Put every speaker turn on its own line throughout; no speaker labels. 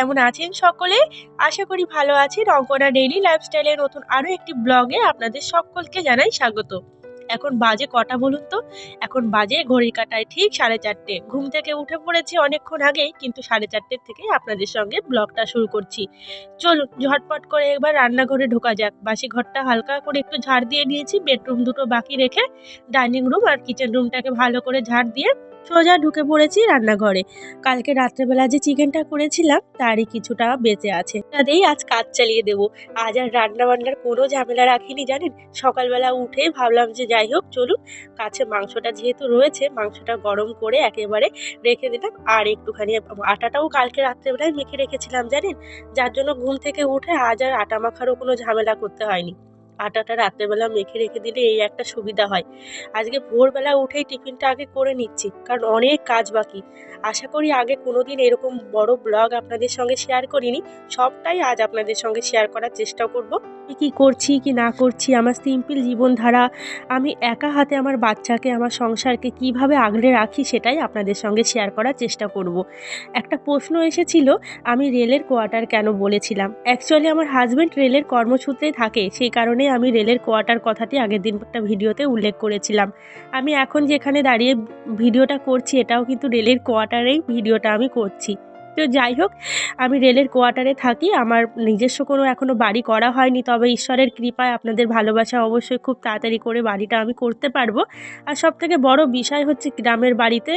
কেমন আছেন সকলে? আশা করি ভালো আছেন। অঙ্কনা ডেইলি লাইফস্টাইলের নতুন আরও একটি ব্লগে আপনাদের সকলকে জানাই স্বাগত। এখন বাজে কটা বলুন তো? এখন বাজে ঘড়ির কাটায় ঠিক সাড়ে চারটে। ঘুম থেকে উঠে পড়েছি অনেকক্ষণ আগেই, কিন্তু সাড়ে চারটের থেকে আপনাদের সঙ্গে ব্লগটা শুরু করছি। চলুন, ঝটপট করে একবার রান্নাঘরে ঢোকা যাক। বাসি ঘরটা হালকা করে একটু ঝাড় দিয়ে নিয়েছি। বেডরুম দুটো বাকি রেখে ডাইনিং রুম আর কিচেন রুমটাকে ভালো করে ঝাড় দিয়ে সোজা ঢুকে পড়েছি রান্নাঘরে। কালকে রাত্রেবেলা যে চিকেনটা করেছিলাম, তারই কিছুটা বেঁচে আছে। তাতেই আজ কাজ চালিয়ে দেবো। আজ আর রান্না বান্নার কোনো ঝামেলা রাখিনি, জানেন? সকালবেলা উঠে ভাবলাম যে যাই হোক চলুন কাছে মাংসটা যেহেতু রয়েছে, মাংসটা গরম করে একেবারে রেখে দিলাম। আর একটুখানি আটাটাও কালকে রাত্রেবেলায় মেখে রেখেছিলাম, জানেন? যার জন্য ঘুম থেকে উঠে আজ আর আটা মাখারও কোনো ঝামেলা করতে হয়নি। আটাটা রাত্রেবেলা মেখে রেখে দিলে এই একটা সুবিধা হয়। আজকে ভোরবেলা উঠেই টিফিনটা আগে করে নিচ্ছি, কারণ অনেক কাজ বাকি। আশা করি আগে কোনো দিন এরকম বড় ব্লগ আপনাদের সঙ্গে শেয়ার করিনি, সবটাই আজ আপনাদের সঙ্গে শেয়ার করার চেষ্টা করব। কি করছি, কি না করছি, আমার সিম্পল জীবনধারা, আমি একা হাতে আমার বাচ্চাকে, আমার সংসারকে কীভাবে আগলে রাখি সেটাই আপনাদের সঙ্গে শেয়ার করার চেষ্টা করব। একটা প্রশ্ন এসেছিল, আমি রেলের কোয়ার্টার কেন বলেছিলাম? অ্যাকচুয়ালি আমার হাজব্যান্ড রেলের কর্মসূত্রে থাকে, সেই কারণে আমি রেলের কোয়ার্টার কথাটি আগের দিন একটা ভিডিওতে উল্লেখ করেছিলাম। আমি এখন যেখানে দাঁড়িয়ে ভিডিওটা করছি, এটাও কিন্তু রেলের কোয়ার্টারেই ভিডিওটা আমি করছি। তো যাই হোক, আমি রেলের কোয়ার্টারে থাকি, আমার নিজস্ব কোনো এখনও বাড়ি করা হয়নি, তবে ঈশ্বরের কৃপায় আপনাদের ভালোবাসা অবশ্যই খুব তাড়াতাড়ি করে বাড়িটা আমি করতে পারব। আর সব থেকে বড় বিষয় হচ্ছে গ্রামের বাড়িতে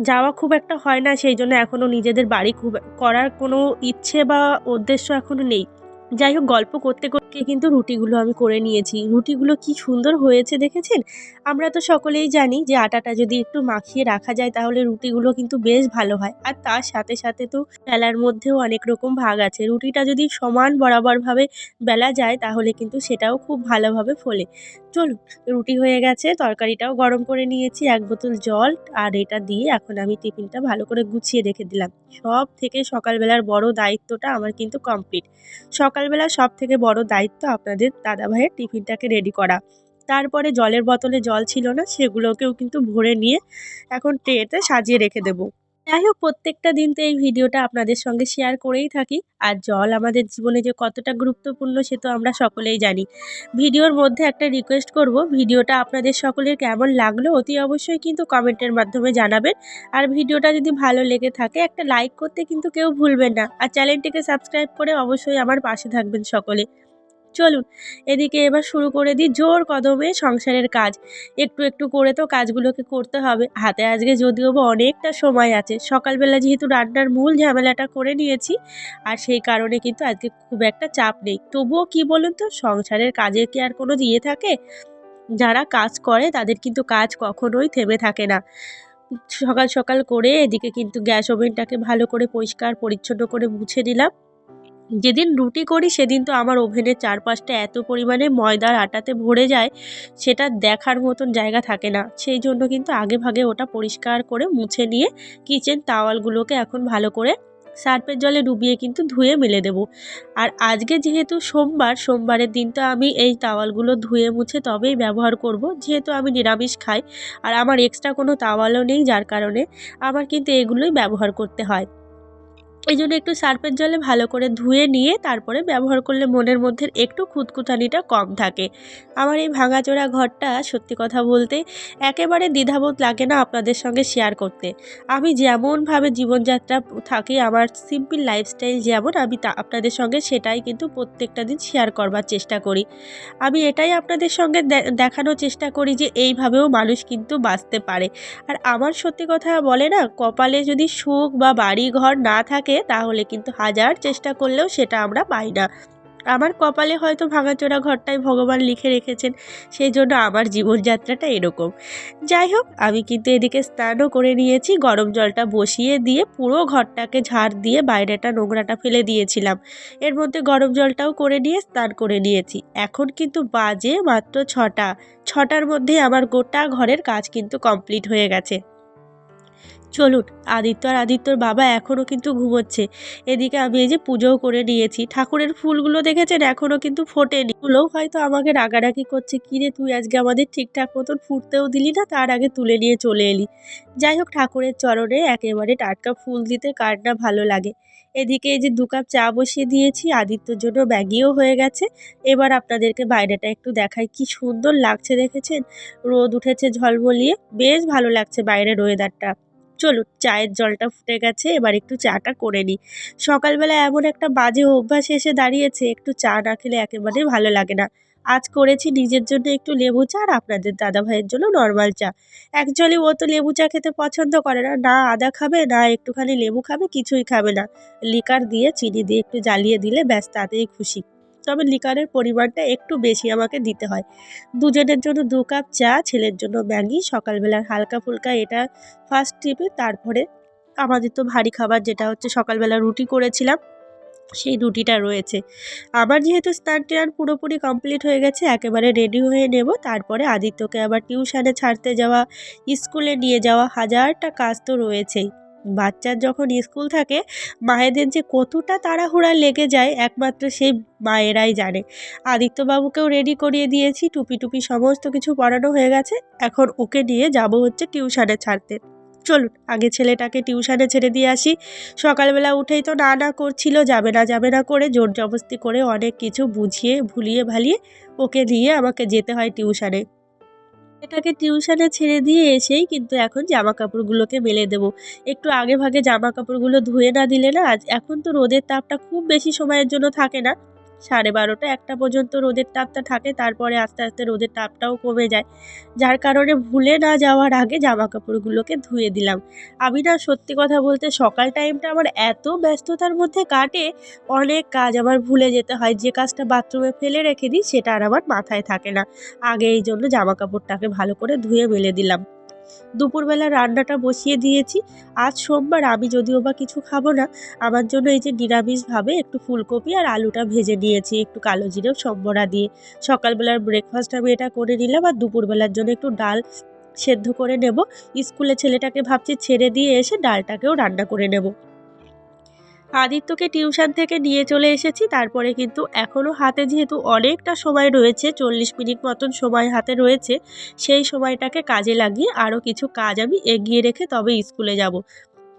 যাওয়া খুব একটা হয় না, সেই জন্য এখনও নিজেদের বাড়ি খুব, করার কোনো ইচ্ছে বা উদ্দেশ্য এখনও নেই। যাই হোক, গল্প করতে করতে কিন্তু রুটিগুলো আমি করে নিয়েছি। রুটিগুলো কি সুন্দর হয়েছে দেখেছেন? আমরা তো সকলেই জানি যে আটাটা যদি একটু মাখিয়ে রাখা যায় তাহলে রুটিগুলো কিন্তু বেশ ভালো হয়। আর তার সাথে সাথে তো বেলার মধ্যেও অনেক রকম ভাগ আছে। রুটিটা যদি সমান বরাবরভাবে বেলা যায় তাহলে কিন্তু সেটাও খুব ভালোভাবে ফোলে। চলুন, রুটি হয়ে গেছে, তরকারিটাও গরম করে নিয়েছি, এক বোতল জল, আর এটা দিয়ে এখন আমি টিফিনটা ভালো করে গুছিয়ে রেখে দিলাম। সব থেকে সকালবেলার বড় দায়িত্বটা আমার কিন্তু কমপ্লিট। সকালবেলা সব থেকে বড় দায়িত্ব আপনাদের দাদাভাইয়ের টিফিনটাকে রেডি করা। তারপরে জলের বোতলে জল ছিল না, সেগুলোকেও কিন্তু ভরে নিয়ে এখন ট্রেতে সাজিয়ে রেখে দেবো। যাই হোক, প্রত্যেকটা দিন তো এই ভিডিওটা আপনাদের সঙ্গে শেয়ার করেই থাকি। আর জল আমাদের জীবনে যে কতটা গুরুত্বপূর্ণ সে তো আমরা সকলেই জানি। ভিডিওর মধ্যে একটা রিকোয়েস্ট করব, ভিডিওটা আপনাদের সকলের কেমন লাগল অতি অবশ্যই কিন্তু কমেন্টের মাধ্যমে জানাবেন। আর ভিডিওটা যদি ভালো লেগে থাকে, একটা লাইক করতে কিন্তু কেউ ভুলবেন না। আর চ্যানেলটিকে সাবস্ক্রাইব করে অবশ্যই আমার পাশে থাকবেন সকলে। চলুন, এদিকে এবার শুরু করে দিই জোর কদমে সংসারের কাজ। একটু একটু করে তো কাজগুলোকে করতে হবে। হাতে আজকে যদিও বা অনেকটা সময় আছে, সকালবেলা যেহেতু রান্নার মূল ঝামেলাটা করে নিয়েছি, আর সেই কারণে কিন্তু আজকে খুব একটা চাপ নেই। তবুও কি বলুন তো, সংসারের কাজের কি আর কোনো ইয়ে থাকে? যারা কাজ করে তাদের কিন্তু কাজ কখনোই থেমে থাকে না। সকাল সকাল করে এদিকে কিন্তু গ্যাস ওভেনটাকে ভালো করে পরিষ্কার, পরিচ্ছন্ন করে মুছে নিলাম। যেদিন রুটি করি, সেদিন তো আমার ওভেনের চারপাশটা এত পরিমাণে ময়দার আটাতে ভরে যায়, সেটা দেখার মতন জায়গা থাকে না। সেই জন্য কিন্তু আগে ভাগে ওটা পরিষ্কার করে মুছে নিয়ে কিচেন তাওয়ালগুলোকে এখন ভালো করে সার্ফের জলে ডুবিয়ে কিন্তু ধুয়ে মেলে দেব। আর আজকে যেহেতু সোমবার, সোমবারের দিন তো আমি এই তাওয়ালগুলো ধুয়ে মুছে তবেই ব্যবহার করব, যেহেতু আমি নিরামিষ খাই, আর আমার এক্সট্রা কোনো তাওয়ালও নেই যার কারণে আমার কিন্তু এগুলোই ব্যবহার করতে হয়। এই জন্য একটু সার্ফের জলে ভালো করে ধুয়ে নিয়ে তারপরে ব্যবহার করলে মনের মধ্যে একটু খুঁতখুতানিটা কম থাকে। আমার এই ভাঙাচোরা ঘরটা সত্যি কথা বলতে একেবারে দ্বিধাবোধ লাগে না আপনাদের সঙ্গে শেয়ার করতে। আমি যেমনভাবে জীবনযাত্রা থাকি, আমার সিম্পল লাইফস্টাইল যেমন, আমি তা আপনাদের সঙ্গে সেটাই কিন্তু প্রত্যেকটা দিন শেয়ার করবার চেষ্টা করি। আমি এটাই আপনাদের সঙ্গে দেখানোর চেষ্টা করি যে এইভাবেও মানুষ কিন্তু বাঁচতে পারে। আর আমার সত্যি কথা বলে না, কপালে যদি সুখ বা বাড়ি ঘর না থাকে তাহলে কিন্তু হাজার চেষ্টা করলেও সেটা আমরা পাই না। আমার কপালে হয়তো ভাঙাচোরা ঘরটাই ভগবান লিখে রেখেছেন সেই জন্য আমার জীবনযাত্রাটা এরকম। যাই হোক, আমি কিন্তু এদিকে স্নানও করে নিয়েছি, গরম জলটা বসিয়ে দিয়ে পুরো ঘরটাকে ঝাড় দিয়ে বাইরেটা নোংরাটা ফেলে দিয়েছিলাম। এর মধ্যে গরম জলটাও করে নিয়ে স্নান করে নিয়েছি। এখন কিন্তু বাজে মাত্র ছটা। ছটার মধ্যে আমার গোটা ঘরের কাজ কিন্তু কমপ্লিট হয়ে গেছে। চলুন, আদিত্য আর আদিত্যর বাবা এখনও কিন্তু ঘুমোচ্ছে। এদিকে আমি এই যে পুজোও করে নিয়েছি। ঠাকুরের ফুলগুলো দেখেছেন? এখনও কিন্তু ফোটেনি। ফুলও হয়তো আমাকে রাগারাগি করছে। কিরে তুই আজকে আমাদের ঠিকঠাক মতন ফুটতেও দিলি না? তার আগে তুলে নিয়ে চলে এলি। যাই হোক, ঠাকুরের চরণে একেবারে টাটকা ফুল দিতে কার না ভালো লাগে। এদিকে এই যে দু কাপ চা বসিয়ে দিয়েছি। আদিত্যর জন্য ম্যাগিও হয়ে গেছে। এবার আপনাদেরকে বাইরেটা একটু দেখাই। কি সুন্দর লাগছে, দেখেছেন? রোদ উঠেছে ঝলমলিয়ে। বেশ ভালো লাগছে বাইরের ওয়েদারটা চলুন, চায়ের জলটা ফুটে গেছে, এবার একটু চাটা করে নিই। সকালবেলা এমন একটা বাজে অভ্যাস এসে দাঁড়িয়েছে, একটু চা না খেলে একেবারে ভালো লাগে না। আজ করেছি নিজের জন্য একটু লেবু চা আর আপনাদের দাদা ভাইয়ের জন্য নর্মাল চা। অ্যাকচুয়ালি ও তো লেবু চা খেতে পছন্দ করে না না আদা খাবে, না একটুখানি লেবু খাবে, কিছুই খাবে না। লিকার দিয়ে, চিনি দিয়ে একটু জ্বালিয়ে দিলে ব্যাস, তাতেই খুশি। তবে লিকারের পরিমাণটা একটু বেশি আমাকে দিতে হয়। দুজনের জন্য দু কাপ চা, ছেলের জন্য ম্যাগি, সকালবেলার হালকা ফুলকা এটা ফার্স্ট টিপে তারপরে আমাদের তো ভারী খাবার যেটা হচ্ছে সকালবেলা রুটি করেছিলাম, সেই রুটিটা রয়েছে। আবার যেহেতু স্নান টান পুরোপুরি কমপ্লিট হয়ে গেছে, একেবারে রেডি হয়ে নেব। তারপরে আদিত্যকে আবার টিউশানে ছাড়তে যাওয়া, স্কুলে নিয়ে যাওয়া হাজারটা কাজ তো রয়েছেই। বাচ্চার যখন স্কুল থাকে, মায়েদের যে কতটা তাড়াহুড়া লেগে যায় একমাত্র সেই মায়েরাই জানে। আদিত্যবাবুকেও রেডি করিয়ে দিয়েছি, টুপি টুপি সমস্ত কিছু পড়ানো হয়ে গেছে, এখন ওকে নিয়ে যাব হচ্ছে টিউশানে ছাড়তে। চলুন, আগে ছেলেটাকে টিউশানে ছেড়ে দিয়ে আসি। সকালবেলা উঠেই তো না না করছিল, যাবে না যাবে না করে জোর জবস্তি করে অনেক কিছু বুঝিয়ে, ভুলিয়ে, ভালিয়ে ওকে নিয়ে আমাকে যেতে হয় টিউশানে। এটাকে টিউশনে ছেড়ে দিয়ে এসেই কিন্তু এখন জামা কাপড়গুলোকে মেলে দেব। একটু আগে ভাগে জামা কাপড়গুলো ধুয়ে না দিলে না, আজ এখন তো রোদের তাপটা খুব বেশি সময়ের জন্য থাকে না। সাড়ে বারোটা একটা পর্যন্ত রোদের তাপটা থাকে, তারপরে আস্তে আস্তে রোদের তাপটাও কমে যায়। যার কারণে ভুলে না যাওয়ার আগে জামা কাপড়গুলোকে ধুয়ে দিলাম। আমি না সত্যি কথা বলতে সকাল টাইমটা আমার এত ব্যস্ততার মধ্যে কাটে, অনেক কাজ আমার ভুলে যেতে হয়। যে কাজটা বাথরুমে ফেলে রেখে দিই, সেটা আর আমার মাথায় থাকে না। আগে এই জন্য জামা কাপড়টাকে ভালো করে ধুয়ে মেলে দিলাম। দুপুরবেলা রান্নাটা বসিয়ে দিয়েছি। আজ সোমবার, আমি যদিও বা কিছু খাব না, আমার জন্য এই যে নিরামিষভাবে একটু ফুলকপি আর আলুটা ভেজে নিয়েছি, একটু কালো জিরেও সম্বরা দিয়ে। সকালবেলার ব্রেকফাস্ট আমি এটা করে নিলাম আর দুপুরবেলার জন্য একটু ডাল সেদ্ধ করে নেব। স্কুলে ছেলেটাকে ভাবছি ছেড়ে দিয়ে এসে ডালটাকেও রান্না করে নেব। আদিত্যকে টিউশন থেকে নিয়ে চলে এসেছি, তারপরে কিন্তু এখনও হাতে যেহেতু অনেকটা সময় রয়েছে, চল্লিশ মিনিট মতন সময় হাতে রয়েছে, সেই সময়টাকে কাজে লাগিয়ে আরও কিছু কাজ আমি এগিয়ে রেখে তবে স্কুলে যাব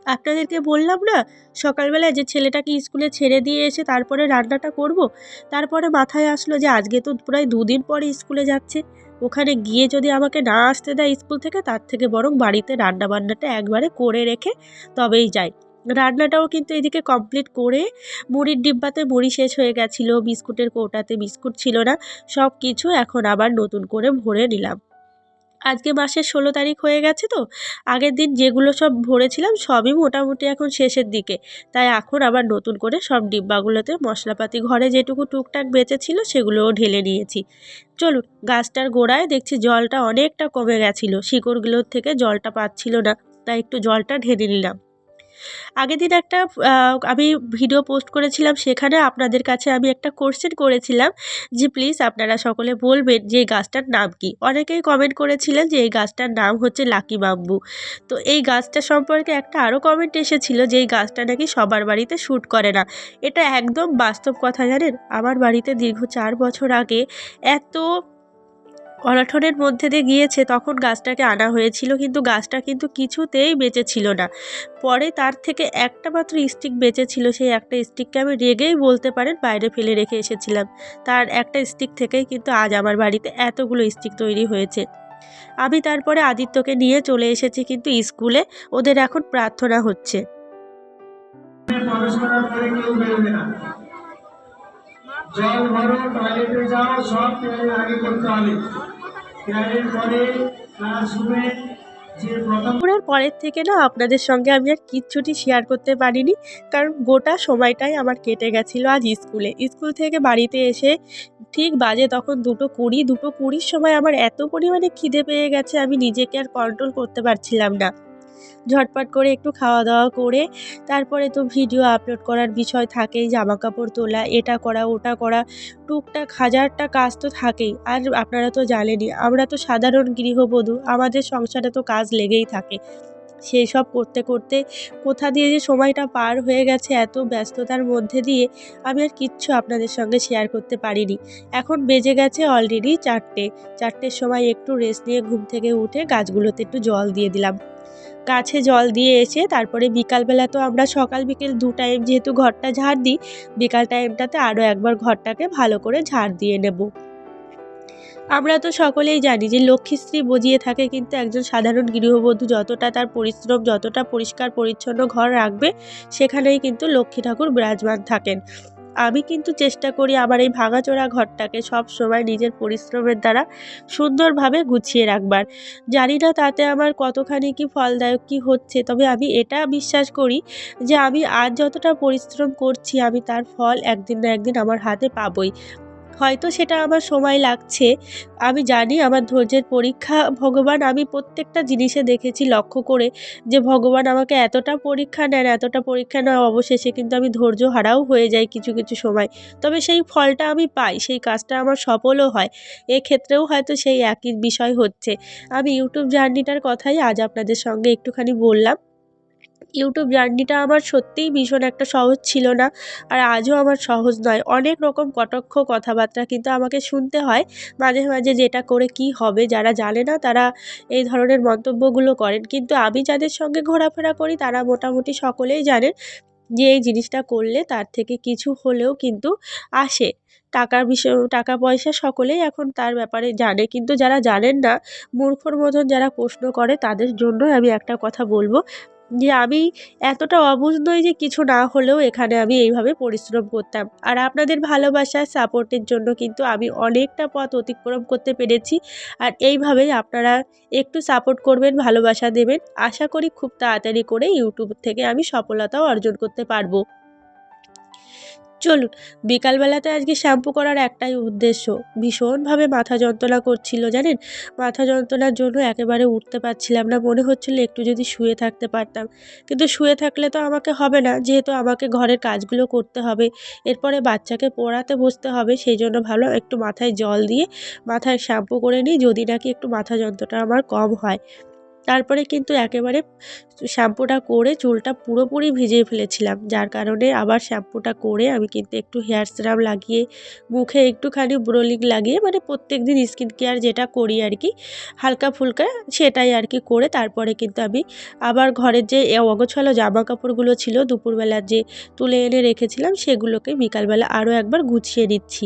আপনাদেরকে বললাম না, সকালবেলায় যে ছেলেটাকে স্কুলে ছেড়ে দিয়ে এসে তারপরে রান্নাটা করব। তারপরে মাথায় আসলো যে আজকে তো প্রায় দুদিন পরে স্কুলে যাচ্ছে, ওখানে গিয়ে যদি আমাকে না আসতে দেয় স্কুল থেকে, তার থেকে বরং বাড়িতে রান্না বান্নাটা একবারে করে রেখে তবেই যাই রান্নাটাও কিন্তু এদিকে কমপ্লিট করে মুড়ির ডিব্বাতে মুড়ি শেষ হয়ে গেছিল, বিস্কুটের কৌটাতে বিস্কুট ছিল না সব কিছু এখন আবার নতুন করে ভরে নিলাম। আজকে মাসের ষোলো তারিখ হয়ে গেছে তো, আগের দিন যেগুলো সব ভরেছিলাম সবই মোটামুটি এখন শেষের দিকে, তাই এখন আবার নতুন করে সব ডিব্বাগুলোতে মশলাপাতি ঘরে যেটুকু টুকটাক বেঁচেছিল সেগুলোও ঢেলে নিয়েছি। চলুন গাছটার গোড়ায় দেখছি জলটা অনেকটা কমে গেছিল, শিকড়গুলোর থেকে জলটা পাচ্ছিল না, তাই একটু জলটা ঢেলে নিলাম। আগের দিন একটা আমি ভিডিও পোস্ট করেছিলাম সেখানে আপনাদের কাছে আমি একটা কোশ্চেন করেছিলাম যে প্লিজ আপনারা সকলে বলবেন যে এই গাছটার নাম কি? অনেকেই কমেন্ট করেছিলেন যে এই গাছটার নাম হচ্ছে লাকি বাম্বু তো এই গাছটা সম্পর্কে একটা আরও কমেন্ট এসেছিল যে এই গাছটা নাকি সবার বাড়িতে শ্যুট করে না। এটা একদম বাস্তব কথা জানেন? আমার বাড়িতে দীর্ঘ চার বছর আগে এত অনঠনের মধ্যে দিয়ে গিয়েছে, তখন গাছটাকে আনা হয়েছিল, কিন্তু গাছটা কিন্তু কিছুতেই বেঁচে ছিল না। পরে তার থেকে একটা মাত্র স্টিক বেঁচে ছিল সেই একটা স্টিককে আমি রেগেই বলতে পারেন বাইরে ফেলে রেখে এসেছিলাম। তার একটা স্টিক থেকেই কিন্তু আজ আমার বাড়িতে এতগুলো স্টিক তৈরি হয়েছে। আমি তারপরে আদিত্যকে নিয়ে চলে এসেছি, কিন্তু স্কুলে ওদের এখন প্রার্থনা হচ্ছে।
জল ভরো, টয়লেটে যাও, সব আগে করতে হবে। পরে ক্লাসরুমে
দুপুরের পরের থেকে না আপনাদের সঙ্গে আমি আর কিচ্ছুটি শেয়ার করতে পারিনি, কারণ গোটা সময়টাই আমার কেটে গেছিল আজ স্কুলে। স্কুল থেকে বাড়িতে এসে ঠিক বাজে তখন দুটো কুড়ি, দুটো কুড়ির সময় আমার এত পরিমাণে খিদে পেয়ে গেছে, আমি নিজেকে আর কন্ট্রোল করতে পারছিলাম না। ঝটপট করে একটু খাওয়া দাওয়া করে তারপরে তো ভিডিও আপলোড করার বিষয় থাকেই জামা কাপড় তোলা, এটা করা, ওটা করা, টুকটাক হাজারটা কাজ তো থাকেই। আর আপনারা তো জানেনই, আমরা তো সাধারণ গৃহবধূ, আমাদের সংসারে তো কাজ লেগেই থাকে। সেই সব করতে করতে কোথা দিয়ে যে সময়টা পার হয়ে গেছে এত ব্যস্ততার মধ্যে দিয়ে আমি আর কিচ্ছু আপনাদের সঙ্গে শেয়ার করতে পারিনি। এখন বেজে গেছে অলরেডি চারটে। চারটের সময় একটু রেস্ট নিয়ে ঘুম থেকে উঠে গাছগুলোতে একটু জল দিয়ে দিলাম। গাছে জল দিয়ে এসে তারপরে বিকালবেলা তো আমরা সকাল বিকেল দু টাইম যেহেতু ঘরটা ঝাড় দিই, বিকাল টাইমটাতে আরও একবার ঘরটাকে ভালো করে ঝাড় দিয়ে নেব। আমরা তো সকলেই জানি যে লক্ষ্মীশ্রী বজিয়ে থাকে কিন্তু একজন সাধারণ গৃহবধূ যতটা তার পরিশ্রম, যতটা পরিষ্কার পরিচ্ছন্ন ঘর রাখবে, সেখানেই কিন্তু লক্ষ্মী ঠাকুর বিরাজমান থাকেন। আমি কিন্তু চেষ্টা করি আমার এই ভাঙাচোরা ঘরটাকে সব সময় নিজের পরিশ্রমের দ্বারা সুন্দরভাবে গুছিয়ে রাখবার। জানি না তাতে আমার কতখানি কি ফলদায়ক কি হচ্ছে, তবে আমি এটা বিশ্বাস করি যে আমি আজ যতটা পরিশ্রম করছি আমি তার ফল একদিন না একদিন আমার হাতে পাবই। হয়তো সেটা আমার সময় লাগছে। আমি জানি আমার ধৈর্যের পরীক্ষা, ভগবান আমি প্রত্যেকটা জিনিসে দেখেছি লক্ষ্য করে যে ভগবান আমাকে এতটা পরীক্ষা নেন, এতটা পরীক্ষা নেওয়া অবশেষে কিন্তু আমি ধৈর্য হারাও হয়ে যাই কিছু কিছু সময়। তবে সেই ফলটা আমি পাই, সেই কাজটা আমার সফলও হয়। এক্ষেত্রেও হয়তো সেই একই বিষয় হচ্ছে। আমি ইউটিউব জার্নিটার কথাই আজ আপনাদের সঙ্গে একটুখানি বললাম। ইউটিউব জার্নিটা আমার সত্যিই ভীষণ একটা সহজ ছিল না, আর আজও আমার সহজ নয়। অনেক রকম কটাক্ষ, কথাবার্তা কিন্তু আমাকে শুনতে হয়। মাঝে মাঝে যেটা করে কি হবে, যারা জানে না তারা এই ধরনের মন্তব্যগুলো করেন। কিন্তু আমি যাদের সঙ্গে ঘোরাফেরা করি, তারা মোটামুটি সকলেই জানেন যে এই জিনিসটা করলে তার থেকে কিছু হলেও কিন্তু আসে। টাকার বিষয়, টাকা পয়সা সকলেই এখন তার ব্যাপারে জানে। কিন্তু যারা জানেন না, মূর্খর মতন যারা প্রশ্ন করে, তাদের জন্য আমি একটা কথা বলব। যে আমি এতটা অবুঝ নই যে কিছু না হলেও এখানে আমি এইভাবে পরিশ্রম করতাম। আর আপনাদের ভালোবাসা সাপোর্টের জন্য কিন্তু আমি অনেকটা পথ অতিক্রম করতে পেরেছি। আর এইভাবেই আপনারা একটু সাপোর্ট করবেন, ভালোবাসা দেবেন। আশা করি খুব তাড়াতাড়ি করে ইউটিউব থেকে আমি সফলতাও অর্জন করতে পারব। চলুন, বিকালবেলাতে আজকে শ্যাম্পু করার একটাই উদ্দেশ্য। ভীষণভাবে মাথা যন্ত্রণা করছিল, জানেন? মাথা যন্ত্রণার জন্য একেবারে উঠতে পারছিলাম না, মনে হচ্ছিল একটু যদি শুয়ে থাকতে পারতাম। কিন্তু শুয়ে থাকলে তো আমাকে হবে না, যেহেতু আমাকে ঘরের কাজগুলো করতে হবে। এরপরে বাচ্চাকে পড়াতে বসতে হবে সেই জন্য ভালো একটু মাথায় জল দিয়ে মাথায় শ্যাম্পু করে নিই, যদি নাকি একটু মাথা যন্ত্রণা আমার কম হয়। তারপরে কিন্তু একেবারে শ্যাম্পুটা করে চুলটা পুরোপুরি ভিজিয়ে ফেলেছিলাম। যার কারণে আবার শ্যাম্পুটা করে আমি কিন্তু একটু হেয়ার সিরাম লাগিয়ে, মুখে একটুখানি ব্রোলিং লাগিয়ে মানে প্রত্যেক দিন স্কিন কেয়ার যেটা করি আর কি, হালকা ফুলকা সেটাই আর কি করে তারপরে কিন্তু আমি আবার ঘরের যে অগোছালো জামা কাপড়গুলো ছিল, দুপুরবেলার যে তুলে এনে রেখেছিলাম, সেগুলোকে বিকালবেলা আরও একবার গুছিয়ে দিচ্ছি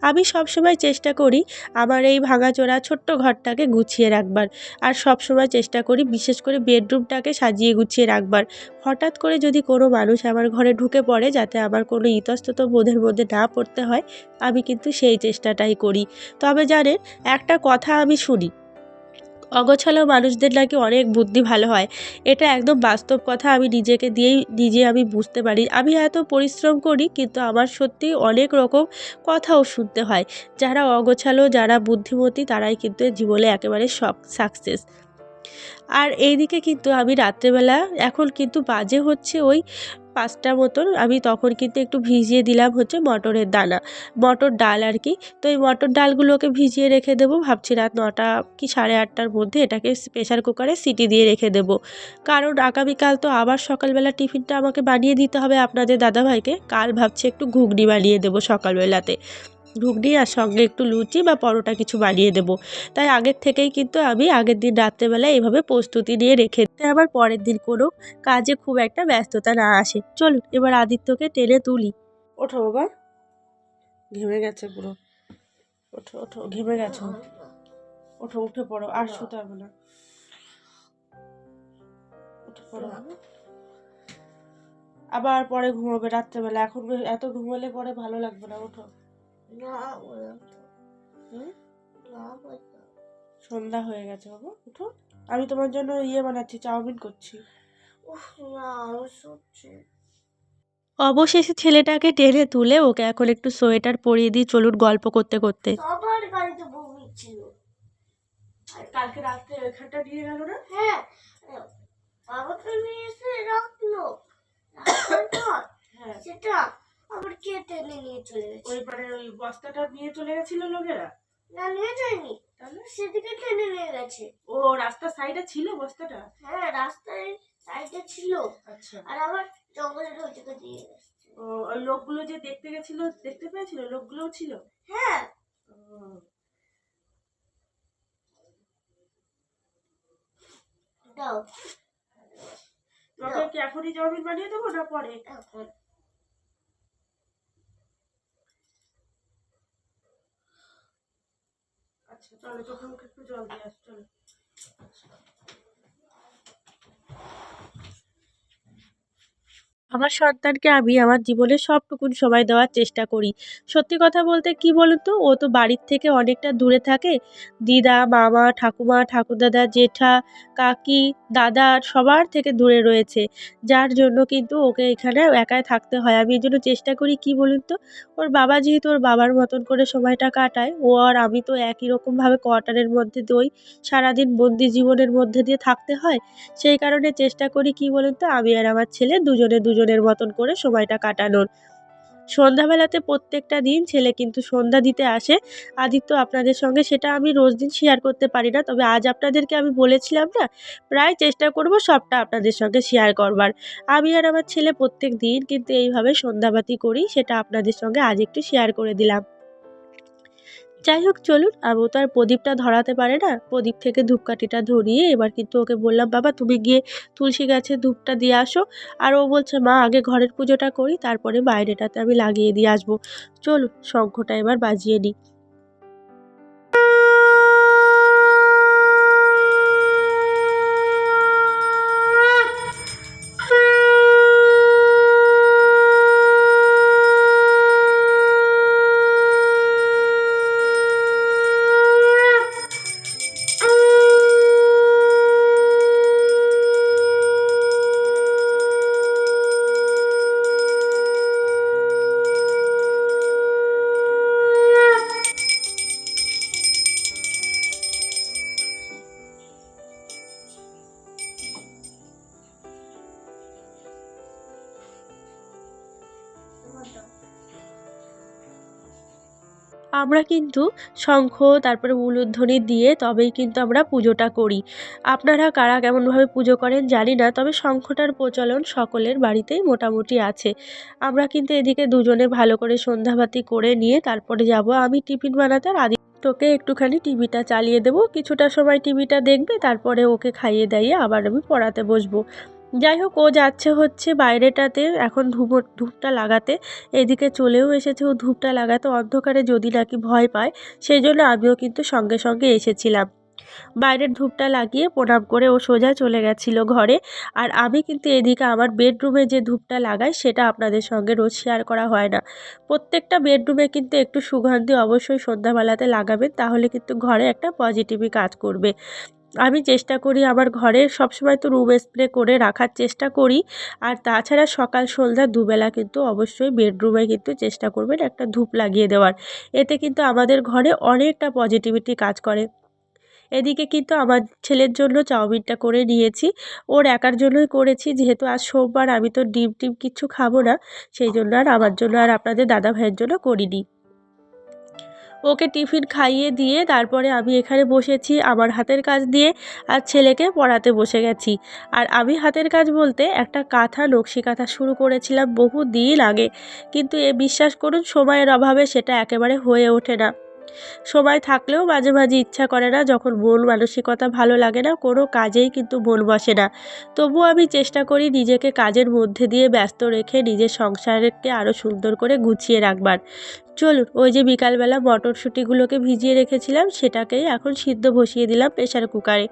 আমি সবসময় চেষ্টা করি আমার এই ভাঙাচোরা ছোট্ট ঘরটাকে গুছিয়ে রাখবার আর সবসময় চেষ্টা করি বিশেষ করে বেডরুমটাকে সাজিয়ে গুছিয়ে রাখবার। হঠাৎ করে যদি কোনো মানুষ আমার ঘরে ঢুকে পড়ে যাতে আমার কোনো ইতস্তত বোধের মধ্যে না পড়তে হয়, আমি কিন্তু সেই চেষ্টাটাই করি। তবে জানেন, একটা কথা আমি শুনি অগোছালো মানুষদের নাকি অনেক বুদ্ধি ভালো হয়। এটা একদম বাস্তব কথা। আমি নিজেকে দিয়েই, নিজে আমি বুঝতে পারি। আমি এত পরিশ্রম করি, কিন্তু আমার সত্যি অনেক রকম কথাও শুনতে হয়। যারা অগোছালো, যারা বুদ্ধিমতী, তারাই কিন্তু জীবনে একেবারে সব সাকসেস। আর এইদিকে কিন্তু আমি রাত্রেবেলা, এখন কিন্তু বাজে হচ্ছে ওই পাঁচটা মতন আমি তখন কিন্তু একটু ভিজিয়ে দিলাম হচ্ছে মটরের দানা, মটর ডাল আর কি। তো এই মটর ডালগুলোকে ভিজিয়ে রেখে দেবো, ভাবছি রাত নটা কি সাড়ে আটটার মধ্যে এটাকে প্রেশার কুকারে সিটি দিয়ে রেখে দেবো। কারণ আগামীকাল তো আবার সকালবেলা টিফিনটা আমাকে বানিয়ে দিতে হবে আপনাদের দাদাভাইকে, কাল ভাবছি একটু ঘুগনি বানিয়ে দেবো সকালবেলাতে। ঘুগনি আর সঙ্গে একটু লুচি বা পরোটা কিছু বানিয়ে দেবো। তাই আগের থেকেই কিন্তু আমি আগের দিন রাত্রেবেলা এইভাবে প্রস্তুতি নিয়ে রেখে দিই। আবার পরের দিন কোনো কাজে খুব একটা ব্যস্ততা না আসে। চলুন, এবার আদিত্যকে টেনে তুলি। ওঠো বাবা। ঘেমে গেছে পুরো। ওঠো ওঠো, ঘেমে গেছো। ওঠো, উঠে পড়ো, আর শুতে হবে না। উঠে আবার পরে ঘুমাবে রাত্রেবেলা। এখন এত ঘুমালে পরে ভালো লাগবে না, ওঠো। সন্ধ্যা হয়ে গেছে বাবা উঠো। আমি তোমার জন্য ইয়ে বানাচ্ছি চাউমিন করছি। অবশেষে ছেলেটাকে টেনে তুলে ওকে এখন একটু সোয়েটার পরিয়ে দিই চলুন গল্প করতে করতে।
সবার গাড়িতে বমি ছিল
আর কালকে রাত্রে এখানটা নিয়ে গেল না?
হ্যাঁ নিয়ে এসে রাখল।
হ্যাঁ।
সেটা আবার কে টেনে নিয়ে চলে গেছে?
ওই মানে ওই বস্তাটা নিয়ে চলে গেছিল লোকেরা?
না নিয়ে যায়নি।
তাহলে?
সেদিকে টেনে নিয়ে গেছে।
ও রাস্তার সাইডে ছিল বস্তাটা?
হ্যাঁ রাস্তায় সাইডে ছিল।
আচ্ছা।
আর আবার জঙ্গলের ওইদিকে দিয়ে গেছে।
ও লোকগুলো যে দেখতে গেছিল দেখতে পেয়েছিল? লোকগুলোও ছিল?
হ্যাঁ।
ও,
দাও।
তোমাকে কি এখনই চাউমিন বানিয়ে দেবো না পরে?
এখন
আচ্ছা চলো চোখে মুখে একটু জল দিয়ে আস চলো। আমার সন্তানকে আমি আমার জীবনে সবটুকুন সময় দেওয়ার চেষ্টা করি। সত্যি কথা বলতে কি বলুন তো ও তো বাড়ির থেকে অনেকটা দূরে থাকে। দিদা, মামা, ঠাকুমা, ঠাকুরদাদা, জেঠা, কাকি, দাদা সবার থেকে দূরে রয়েছে। যার জন্য কিন্তু ওকে এখানে একাই থাকতে হয়। আমি এই জন্য চেষ্টা করি কি বলুন তো ওর বাবা যেহেতু ওর বাবার মতন করে সময়টা কাটায়, ও আর আমি তো একই রকমভাবে কোয়ার্টারের মধ্যে দই, সারাদিন বন্দি জীবনের মধ্যে দিয়ে থাকতে হয়। সেই কারণে চেষ্টা করি কি বলুন তো আমি আর আমার ছেলে দুজনে দুজনের মতন করে সময়টা কাটানোর। সন্ধ্যাবেলাতে প্রত্যেকটা দিন ছেলে কিন্তু সন্ধ্যা দিতে আসে। আদিত্য আপনাদের সঙ্গে সেটা আমি রোজ দিন শেয়ার করতে পারি না, তবে আজ আপনাদেরকে আমি বলেছিলাম না, প্রায় চেষ্টা করব সবটা আপনাদের সঙ্গে শেয়ার করবার। আমি আর আমার ছেলে প্রত্যেক দিন কিন্তু এইভাবে সন্ধ্যাবাতি করি, সেটা আপনাদের সঙ্গে আজ একটু শেয়ার করে দিলাম। যাই হোক চলুন, আবু তো আর প্রদীপটা ধরাতে পারে না। প্রদীপ থেকে ধূপকাঠিটা ধরিয়ে এবার কিন্তু ওকে বললাম, বাবা, তুমি গিয়ে তুলসী গাছে ধূপটা দিয়ে আসো। আর ও বলছে, মা, আগে ঘরের পুজোটা করি, তারপরে বাইরেটাতে আমি লাগিয়ে দিয়ে আসব। চলুন, শঙ্খটা এবার বাজিয়ে নিই। আমরা কিন্তু শঙ্খ, তারপরে উলুধ্বনি দিয়ে তবেই কিন্তু আমরা পুজোটা করি। আপনারা কারা কেমনভাবে পুজো করেন জানি না, তবে শঙ্খটার প্রচলন সকলের বাড়িতেই মোটামুটি আছে। আমরা কিন্তু এদিকে দুজনে ভালো করে সন্ধ্যাবাতি করে নিয়ে তারপরে যাব। আমি টিফিন বানাতে আর তোকে একটুখানি টিভিটা চালিয়ে দেবো। কিছুটা সময় টিভিটা দেখবে, তারপরে ওকে খাইয়ে দাইয়ে আবার আমি পড়াতে বসবো। যাই হোক ও যাচ্ছে হচ্ছে বাইরেটাতে। এখন ধূপ, ধূপটা লাগাতে। এদিকে চলেও এসেছে, ও ধূপটা লাগাতে। অন্ধকারে যদি নাকি ভয় পায় সেই জন্য আমিও কিন্তু সঙ্গে সঙ্গে এসেছিলাম। বাইরের ধূপটা লাগিয়ে প্রণাম করে ও সোজা চলে গেছিল ঘরে। আর আমি কিন্তু এদিকে আমার বেডরুমে যে ধূপটা লাগাই, সেটা আপনাদের সঙ্গে রোজ শেয়ার করা হয় না। প্রত্যেকটা বেডরুমে কিন্তু একটু সুগন্ধি অবশ্যই সন্ধ্যাবেলাতে লাগাবেন, তাহলে কিন্তু ঘরে একটা পজিটিভই কাজ করবে। আমি চেষ্টা করি আমার ঘরে সবসময় তো রুম স্প্রে করে রাখার চেষ্টা করি। আর তাছাড়া সকাল, সন্ধ্যা দুবেলা কিন্তু অবশ্যই বেডরুমে কিন্তু চেষ্টা করবেন একটা ধূপ লাগিয়ে দেওয়ার। এতে কিন্তু আমাদের ঘরে অনেকটা পজিটিভিটি কাজ করে। এদিকে কিন্তু আমার ছেলের জন্য চাউমিনটা করে নিয়েছি। ওর একার জন্যই করেছি, যেহেতু আজ সোমবার আমি তো ডিম টিম কিচ্ছু খাব না, সেই জন্য আর আমার জন্য আর আপনাদের দাদা ভাইয়ের জন্য করিনি। ওকে টিফিন খাইয়ে দিয়ে তারপরে আমি এখানে বসেছি আমার হাতের কাজ দিয়ে আর ছেলেকে পড়াতে বসে গেছি। আর আমি হাতের কাজ বলতে একটা কাঁথা, নকশি কাঁথা শুরু করেছিলাম বহু দিন আগে। কিন্তু এ বিশ্বাস করুন, সময়ের অভাবে সেটা একেবারে হয়ে ওঠে না। সময় থাকলেও মাঝে মাঝে ইচ্ছা করে না, যখন মন মানসিকতা ভালো লাগে না, কোনো কাজেই কিন্তু মন বসে না। তবুও আমি চেষ্টা করি নিজেকে কাজের মধ্যে দিয়ে ব্যস্ত রেখে নিজের সংসারকে আরও সুন্দর করে গুছিয়ে রাখবার। চলুন, ওই যে বিকালবেলা মটরশুঁটিগুলোকে ভিজিয়ে রেখেছিলাম, সেটাকেই এখন সিদ্ধ বসিয়ে দিলাম প্রেশার কুকারে।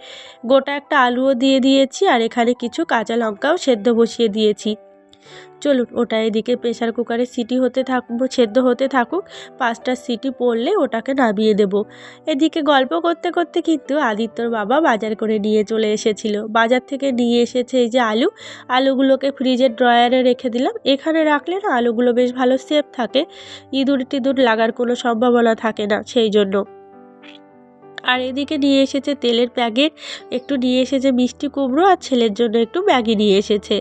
গোটা একটা আলুও দিয়ে দিয়েছি, আর এখানে কিছু কাঁচা লঙ্কাও সেদ্ধ বসিয়ে দিয়েছি। চলুন, ওটা এদিকে প্রেশার কুকারে সিটি হতে থাকব সেদ্ধ হতে থাকুক, পাঁচটা সিটি পড়লে ওটাকে নামিয়ে দেব। এদিকে গল্প করতে করতে কিন্তু আদিত্যর বাবা বাজার করে নিয়ে চলে এসেছিল। বাজার থেকে নিয়ে এসেছে এই যে আলু। আলুগুলোকে ফ্রিজের ড্রয়ারে রেখে দিলাম। এখানে রাখলে না, আলুগুলো বেশ ভালো সেফ থাকে। ইঁদুর টিঁদুর লাগার কোনো সম্ভাবনা থাকে না, সেই জন্য। আর এদিকে নিয়ে এসেছে তেলের প্যাকেট, একটু নিয়ে এসেছে মিষ্টি কুমড়ো আর ছেলের জন্য একটু ম্যাগি নিয়ে এসেছে।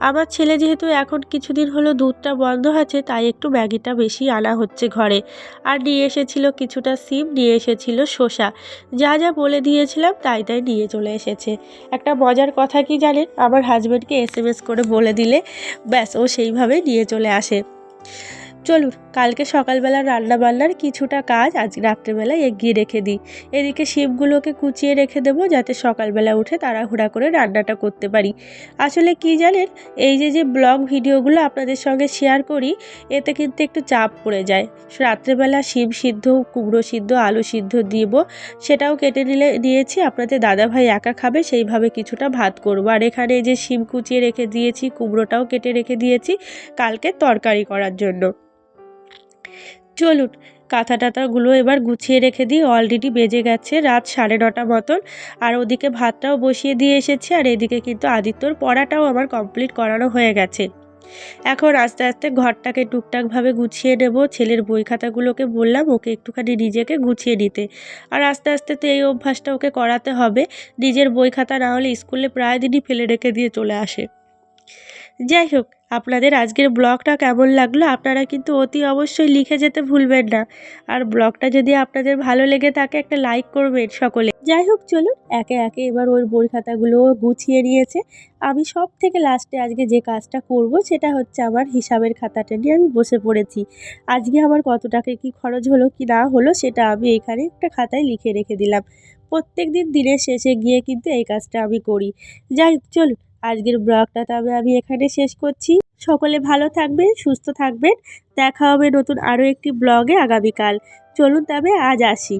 আমার ছেলে যেহেতু এখন কিছুদিন হলো দুধটা বন্ধ আছে, তাই একটু ম্যাগিটা বেশি আনা হচ্ছে ঘরে। আর নিয়ে এসেছিল কিছুটা সিম, নিয়ে এসেছিল শসা। যা যা বলে দিয়েছিলাম তাই তাই নিয়ে চলে এসেছে। একটা মজার কথা কি জানেন? আমার হাজব্যান্ডকে এস করে বলে দিলে ব্যাস ও সেইভাবে নিয়ে চলে আসে। চলুন, কালকে সকালবেলা রান্না বান্নার কিছুটা কাজ আজ রাত্রেবেলা এগিয়ে রেখে দিই। এদিকে শিমগুলোকে কুচিয়ে রেখে দেবো যাতে সকালবেলা উঠে তাড়াহুড়া করে রান্নাটা করতে পারি। আসলে কি জানেন, এই যে যে ব্লগ ভিডিওগুলো আপনাদের সঙ্গে শেয়ার করি, এতে কিন্তু একটু চাপ পড়ে যায়। রাত্রেবেলা শিম সিদ্ধ, কুমড়ো সিদ্ধ, আলু সিদ্ধ দিব, সেটাও কেটে নিলে দিয়েছি আপনাদের দাদাভাই একা খাবে, সেইভাবে কিছুটা ভাত করব। আর এখানে যে শিম কুচিয়ে রেখে দিয়েছি, কুমড়োটাও কেটে রেখে দিয়েছি, কালকে তরকারি করার জন্য। চলুন কাঁথা টাথাগুলো এবার গুছিয়ে রেখে দিই। অলরেডি বেজে গেছে রাত সাড়ে নটা মতন। আর ওদিকে ভাতটাও বসিয়ে দিয়ে এসেছি, আর এদিকে কিন্তু আদিত্যর পড়াটাও আমার কমপ্লিট করানো হয়ে গেছে। এখন আস্তে আস্তে ঘরটাকে টুকটাকভাবে গুছিয়ে নেব। ছেলের বই খাতাগুলোকে বললাম, ওকে একটুখানি নিজেকে গুছিয়ে নিতে। আর আস্তে আস্তে তো এই অভ্যাসটা ওকে করাতে হবে। নিজের বই খাতা না হলে স্কুলে প্রায় দিনই ফেলে রেখে দিয়ে চলে আসে। যাই হোক, আপনাদের আজকের ব্লগটা কেমন লাগল আপনারা কিন্তু অতি অবশ্যই লিখে যেতে ভুলবেন না। আর ব্লগটা যদি আপনাদের ভালো লেগে থাকে একটা লাইক করবেন সকলে। যাই হোক, চলুন, একে একে এবার ওর বই খাতাগুলো গুছিয়ে নিয়েছে। আমি সব থেকে লাস্টে আজকে যে কাজটা করব সেটা হচ্ছে আমার হিসাবের খাতাটা নিয়ে আমি বসে পড়েছি। আজকে আমার কত টাকা কি খরচ হলো কি না হলো সেটা আমি এখানে একটা খাতায় লিখে রেখে দিলাম। প্রত্যেক দিন দিনের শেষে গিয়ে কিন্তু এই কাজটা আমি করি। যাই হোক, চলুন আজকের ব্লগটা তবে আমি এখানে শেষ করছি। সকলে ভালো থাকবেন, সুস্থ থাকবেন। দেখা হবে নতুন আরও একটি ব্লগে আগামীকাল। চলুন তবে আজ আসি।